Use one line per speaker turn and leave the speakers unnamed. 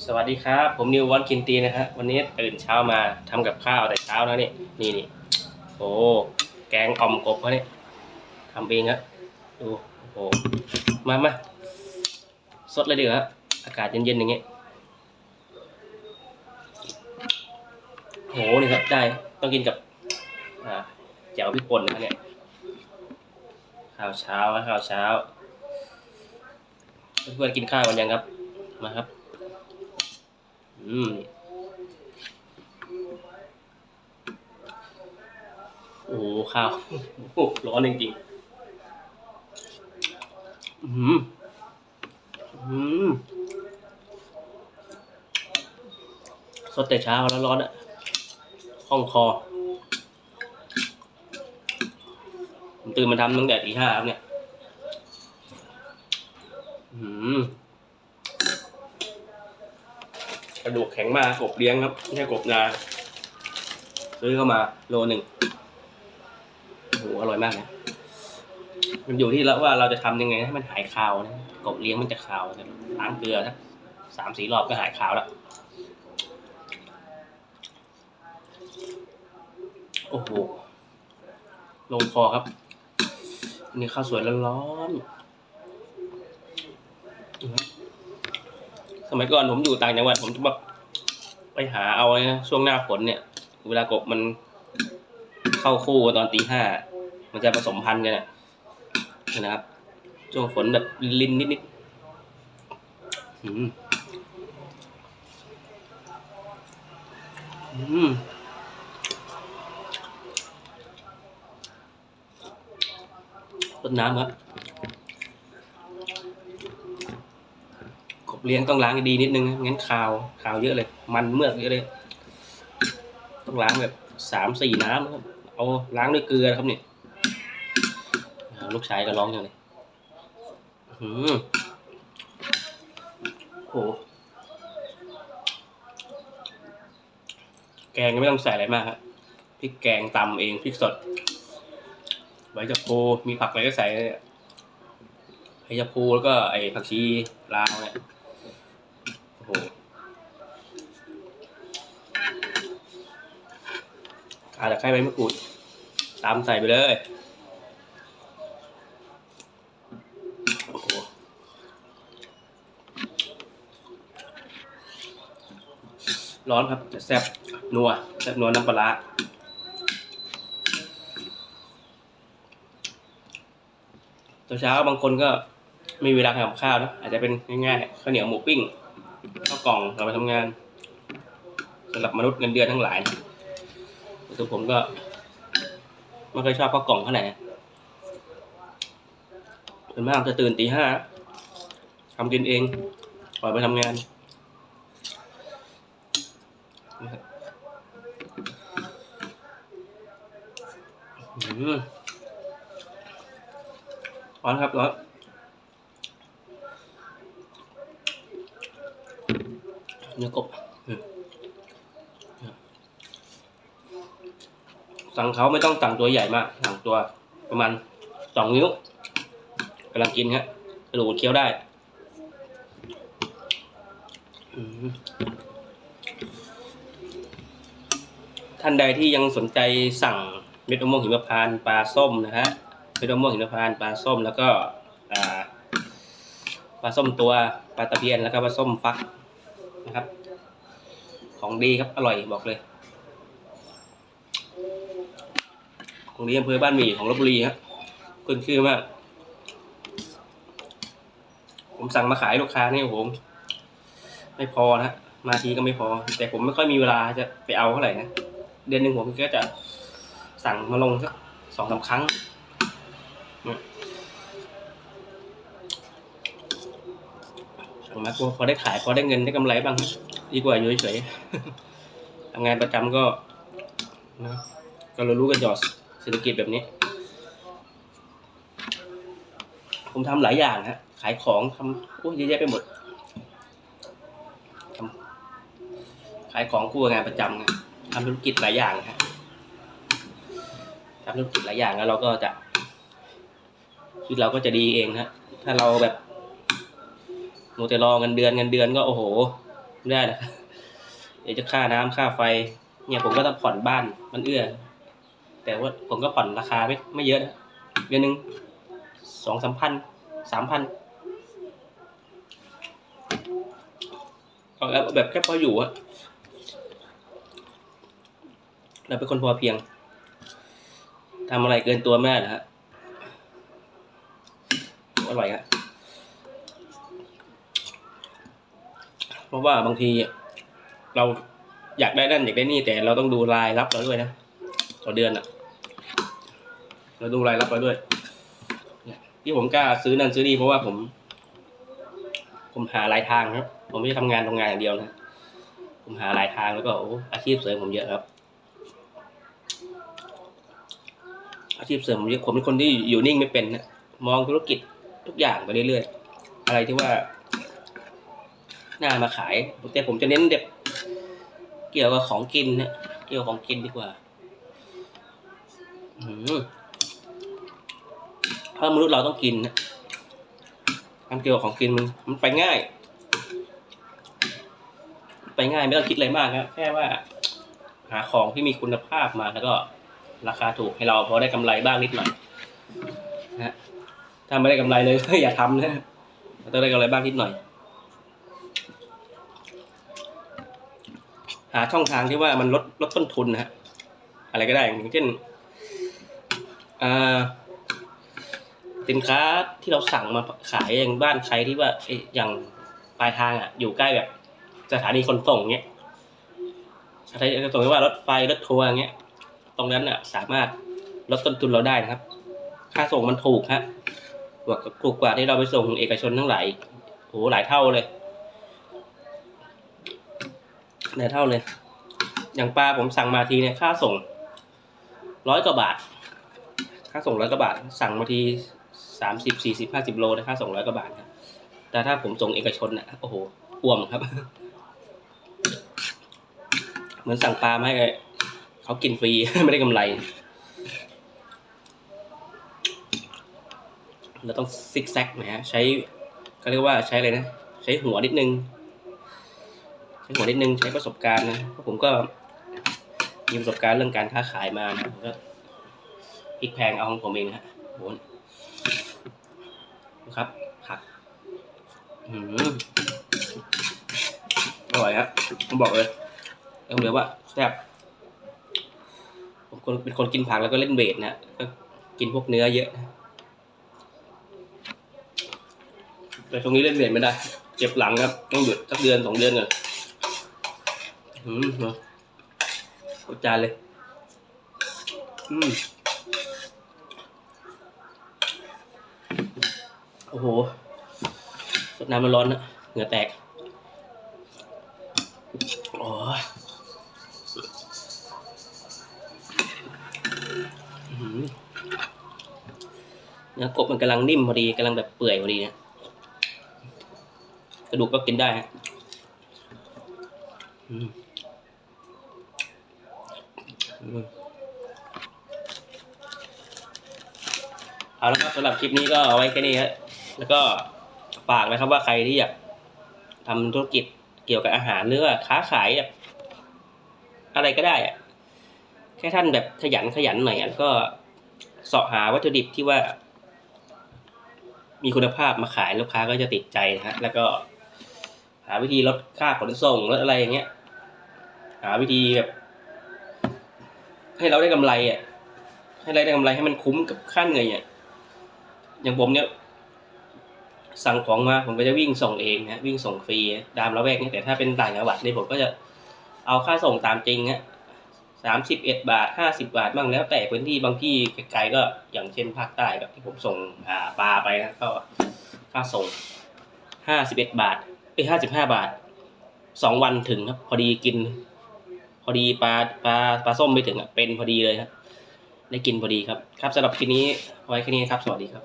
สวัสดีครับ ผมนิววันกินตีนะฮะวันนี้ตื่นเช้ามาทำกับข้าวแต่เช้าแล้วนี่นี่นี่โอ้แกงอ่อมกบเขาเนี่ยทำเองฮะดูโอ้โหมามาสดเลยดีกว่าอากาศเย็นๆอย่างเงี้ยโหนี่ครับได้ต้องกินกับอ่าแจ่วพริกป่นนะเนี่ยข้าวเช้าข้าวเช้าเพื่อนๆกินข้าวกันยังครับมาครับ อืมโอ้โหข้าวโอ้ร้อนจริงๆ อืมอืมสดแต่เช้าแล้วร้อนอะห้องคอ ผมตื่นมาทำตั้งแต่ตีห้าครับเนี่ย อืม กระดูกแข็งมากกบเลี้ยงครับไม่ใช่กบนาซื้อเข้ามาโลหนึ่งโอ้โหอร่อยมากนะมันอยู่ที่แล้วว่าเราจะทำยังไงให้มันหายคาวนะกบเลี้ยงมันจะคาวนะล้างเกลือสักสามสี่รอบก็หายคาวแล้วโอ้โหลงคอครับนี่ข้าวสวยร้อนๆ สมัยก่อนผมอยู่ต่างจังหวัดผมจะแบบไปหาเอานะช่วงหน้าฝนเนี่ย เวลากบมันเข้าคู่ตอนตีห้ามันจะผสมพันธุ์กันนะนะครับ ช่วงฝนแบบลินนิดๆอืมอืมต้นน้ำครับ กบ เลี้ยงต้องล้างให้ดีนิดนึงงั้นคาวคาวเยอะเลย มันเมือกเยอะเลย ต้องล้างแบบสามสี่น้ำครับเอาล้างด้วยเกลือครับเนี่ยลูกชายก็ร้องอย่างนี้อื้อหือโหแกงก็ไม่ต้องใส่อะไรมากครับพริกแกงตำเองพริกสดใบชะพูมีผักอะไรก็ใส่เลยใบชะพูแล้วก็ไอ้ผักชีลาวเนี่ย โอ้โหอาจจะใครใบมะกรูดตามใส่ไปเลยโอ้โหร้อนครับแต่แซ่บนัวแซ่บนัวน้ำปลาร้าตอนเช้าบางคนก็มีเวลาทำกับข้าวนะอาจจะเป็นง่ายๆข้าวเหนียวหมูปิ้ง กล่องเราไปทำงานสำหรับมนุษย์เงินเดือนทั้งหลายตัวผมก็ไม่เคยชอบข้ากล่องเท่าไหร่ส่วนมากจะตื่นตีห้าทำกินเองปล่อยไปทำงานอืมร้อนครับร้อน เนื้อกบสั่งเขาไม่ต้องสั่งตัวใหญ่มากสั่งตัวประมาณสองนิ้วกำลังกินฮะกระดูกเคี้ยวได้ท่านใดที่ยังสนใจสั่งเม็ดมะม่วงหิมพานต์ปลาส้มนะฮะเม็ดมะม่วงหิมพานต์ปลาส้มแล้วก็ปลาส้มตัวปลาตะเพียนแล้วก็ปลาส้มฟัก นะครับ ของดีครับอร่อยบอกเลย ของดีอำเภอบ้านหมี่ของลบบุรีครับขึ้นชื่อมากผมสั่งมาขายลูกค้านี่โอ้โหไม่พอนะมาทีก็ไม่พอ แต่ผมไม่ค่อยมีเวลาจะไปเอาเท่าไหร่นะเดือนหนึ่งผมก็จะสั่งมาลงสักสองสาครั้งนะ สั่งมาพอได้ขายพอได้เงินได้กำไรบ้าง ดีกว่าอยู่เฉยๆทำงานประจำก็นะก็เรารู้กันหยอดเศรษฐกิจแบบนี้ ผมทำหลายอย่างฮะขายของทำโอ้ยเยอะแยะไปหมดขายของคู่กับงานประจำทำธุรกิจหลายอย่างฮะทำธุรกิจหลายอย่างแล้วเราก็จะชีวิตเราก็จะดีเองฮะถ้าเราแบบ โมแต่รอเงินเดือนเงินเดือนก็โอ้โหไม่ได้นะเดี๋ยวจะค่าน้ำค่าไฟ เนี่ยผมก็ต้องผ่อนบ้านมันเอื้อ แต่ว่าผมก็ผ่อนราคาไม่ไม่เยอะนะเดือนหนึ่งสองสามพันสามพันเอาแบบแบบแค่พออยู่อะเราเป็นคนพอเพียงทำอะไรเกินตัวไม่ได้นะฮะอร่อยฮะ เพราะว่าบางทีเราอยากได้นั่นอยากได้นี่แต่เราต้องดูรายรับเราด้วยนะต่อเดือนอะเราดูรายรับเราด้วยเนี่ยที่ผมกล้าซื้อนั่นซื้อนี่เพราะว่าผม ผมหาหลายทางครับ ผมไม่ได้ทำงานทำงานอย่างเดียวนะผมหาหลายทางแล้วก็โอ้อาชีพเสริมผมเยอะครับ อาชีพเสริมผมเยอะผมเป็นคนที่อยู่นิ่งไม่เป็นนะมองธุรกิจทุกอย่างไปเรื่อยๆอะไรที่ว่า น่ามาขาย แต่ผมจะเน้นเด็บเกี่ยวกับของกินเนี่ยเกี่ยวกับของกินดีกว่าเพราะมนุษย์เราต้องกินนะทำเกี่ยวกับของกินมันมันไปง่าย ไปง่ายไม่ต้องคิดอะไรมากครับแค่ว่า หาของที่มีคุณภาพมาแล้วก็ราคาถูกให้เราพอได้กำไรบ้างนิดหน่อยนะถ้าไม่ได้กำไรเลยอย่าทำนะต้องได้กำไรบ้างนิดหน่อย หาช่องทางที่ว่ามันลดลดต้นทุนนะฮะอะไรก็ได้อย่างเช่นสินค้าที่เราสั่งมาขายอย่างบ้านใครที่ว่าอย่างปลายทางอะ อยู่ใกล้แบบสถานีขนส่งเนี้ยสถานีขนส่งที่ว่ารถไฟรถทัวร์เงี้ย ตรงนั้นอะ สามารถลดต้นทุนเราได้นะครับ ค่าส่งมันถูกฮะกว่าถูกกว่าที่เราไปส่งเอกชนทั้งหลายโหหลายเท่าเลย หลายเท่าเลย อย่างปลาผมสั่งมาทีเนี่ยค่าส่งร้อยกว่าบาท ค่าส่งร้อยกว่าบาท สั่งมาทีสามสิบสี่สิบห้าสิบโลนะค่าส่งร้อยกว่าบาทครับ แต่ถ้าผมส่งเอกชนน่ะโอ้โหอ่วมครับ เหมือนสั่งปลามาให้เขากินฟรี ไม่ได้กำไรเราต้องซิกแซกนะฮะใช้ก็เรียกว่าใช้อะไรนะ ใช้หัวนิดนึง ใช้หัวนิดนึงใช้ประสบการณ์นะเพราะผมก็มีประสบการณ์เรื่องการค้าขายมานะผมก็พลิกแพงเอาของผมเองนะฮะโหนะครับผักอืมอร่อยครับผมบอกเลยต้องเลยว่าแซ่บผมเป็นคนกินผักแล้วก็เล่นเวทนะก็กินพวกเนื้อเยอะนะแต่ตรงนี้เล่นเวทไม่ได้ เจ็บหลังครับ ต้องหยุดสักเดือนสองเดือนก่อน อืมเนาะเอาจานเลย อืม โอ้โหสดน้ำมันร้อนนะ เหงื่อแตกโอ้ยอื้อหือเนื้อกบมันกำลังนิ่มพอดีกำลังแบบเปื่อยพอดีเนี่ยกระดูกก็กินได้ฮะอืม เอาละครับสำหรับคลิปนี้ก็เอาไว้แค่นี้ฮะแล้วก็ฝากนะครับว่าใครที่อยากทำธุรกิจเกี่ยวกับอาหารหรือว่าค้าขายแบบอะไรก็ได้อะแค่ท่านแบบขยันขยันหน่อยอะก็เสาะหาวัตถุดิบที่ว่า มีคุณภาพมาขายลูกค้าก็จะติดใจนะฮะแล้วก็ หาวิธีลดค่าขนส่งลดอะไรอย่างเงี้ย หาวิธีแบบ ให้เราได้กำไรอะ ให้เราได้กำไรให้มันคุ้มกับค่าเหนื่อยอะอย่างผมเนี่ย สั่งของมาผมก็จะวิ่งส่งเองนะวิ่งส่งฟรีตามละแวกนี้แต่ถ้าเป็นต่างจังหวัดนี่ผมก็จะเอาค่าส่งตามจริงฮะสามสิบเอ็ดบาทห้าสิบาทบ้างแล้ว แต่พื้นที่บางที่ไกลๆก็อย่างเช่นภาคใต้แบบที่ผมส่งปลาไปนะก็ค่าส่งห้าสิบเอ็ดบาทเอ้ห้าสิบห้าบาทสองวันถึงครับพอดีกิน พอดีปลาปลาปลาส้มไปถึงอะเป็นพอดีเลยครับได้กินพอดีครับ ครับสำหรับคลิปนี้ไว้แค่นี้ครับ สวัสดีครับ